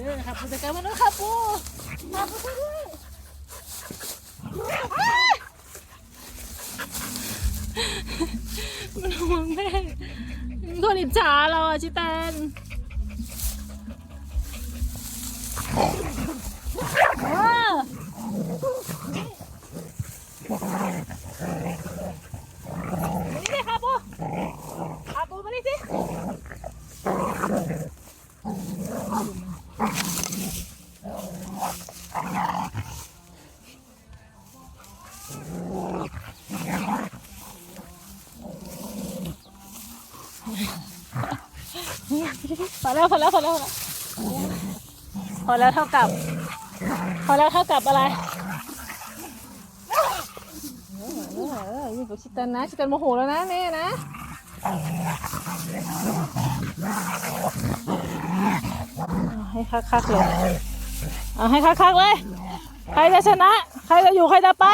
จัดการมาแล้วครับปูมาปูด้วยมันห่วงแม่มันคนอิจฉาเราอะชิแตนเออมานี่สิค่ะปูค่ะปูมานี่สิ พอแล้วพอแล้วพอแล้วพอแล้วเท่ากับ พอแล้วเท่ากับอะไรเออเอออยู่กับชิตันนะชิตันโมโหแล้วนะแม่นะให้คักๆเลย เอาให้คักๆเลย ใครจะชนะ ใครจะอยู่ใครจะไป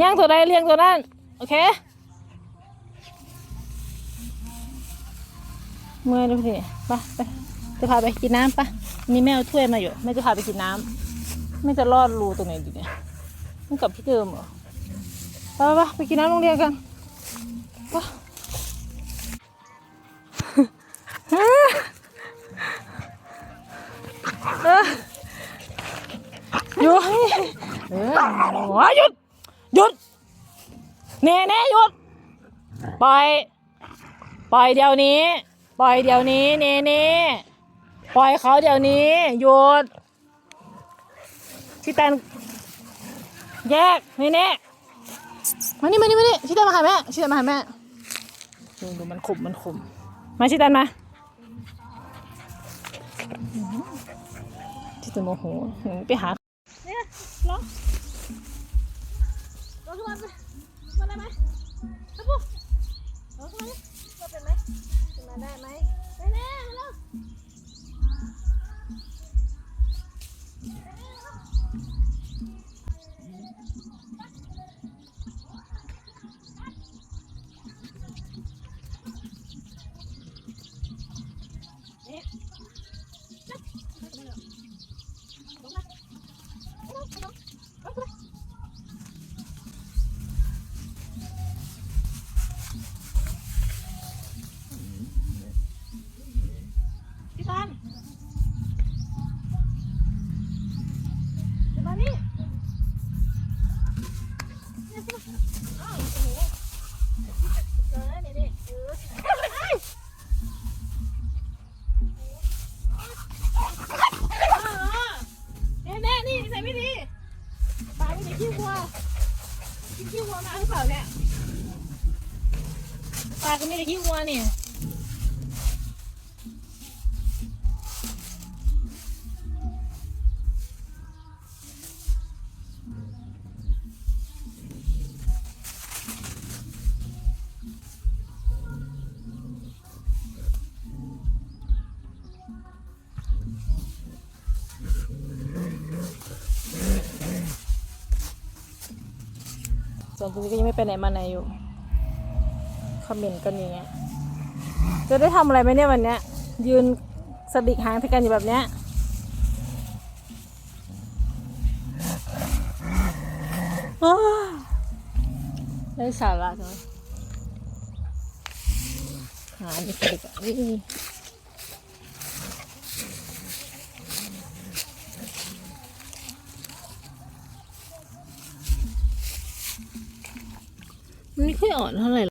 ย่างตัวใดเลี้ยงตัวนั้น โอเค เมื่อยดูสิไปไปจะพาไปกินน้ำปะนี่แม่เอาถ้วยมาอยู่แม่จะพาไปกินน้ำไม่จะรอดรูตรงไหนดีเนี่ยมันกลับที่เดิมเหรอไปไปไปไปกินน้ำโรงเรียนกันไป เออโอ้ยหยุด หยุด เน่เน่หยุด ปล่อย ปล่อยเดี๋ยวนี้ ปล่อยเดี๋ยวนี้ เน่เน่ปล่อยเขาเดี๋ยวนี้ หยุดชิตันแยก เน่เน่มานี่มานี่มานี่ชิตันมาหาแม่ชิตันมาหาแม่ดูดูมันขมมันขมมาชิตันมาอื้อหือชิตันโมโหหือไปหา เนี่ยร้องเราขึ้นมาสิมาได้ไหมครับปุ๊เราขึ้นมาดิเราเป็นไหมขึ้นมาได้ไหม ขึ้นมาอ้าวโอ้โหเจอแล้วเนี่ยเนี่ยเออเอ้ยแน่ๆนี่นิสัยไม่ดีปาไม่ดีขี้วัวกินขี้วัวมาหรือเปล่าเนี่ยปาก็ไม่ได้ขี้วัวเนี่ย ส่วนตัวนี้ก็ยังไม่ไปไหนมาไหนอยู่คอมเมนต์กันอย่างเงี้ยจะได้ทำอะไรไหมเนี่ยวันเนี้ย ยืนสะดิกหางทกันอยู่แบบเนี้ยอ้าวได้สาระจังเลยหานี่สะดิกอะ ไม่ค่อยอ่อนเท่าไหร่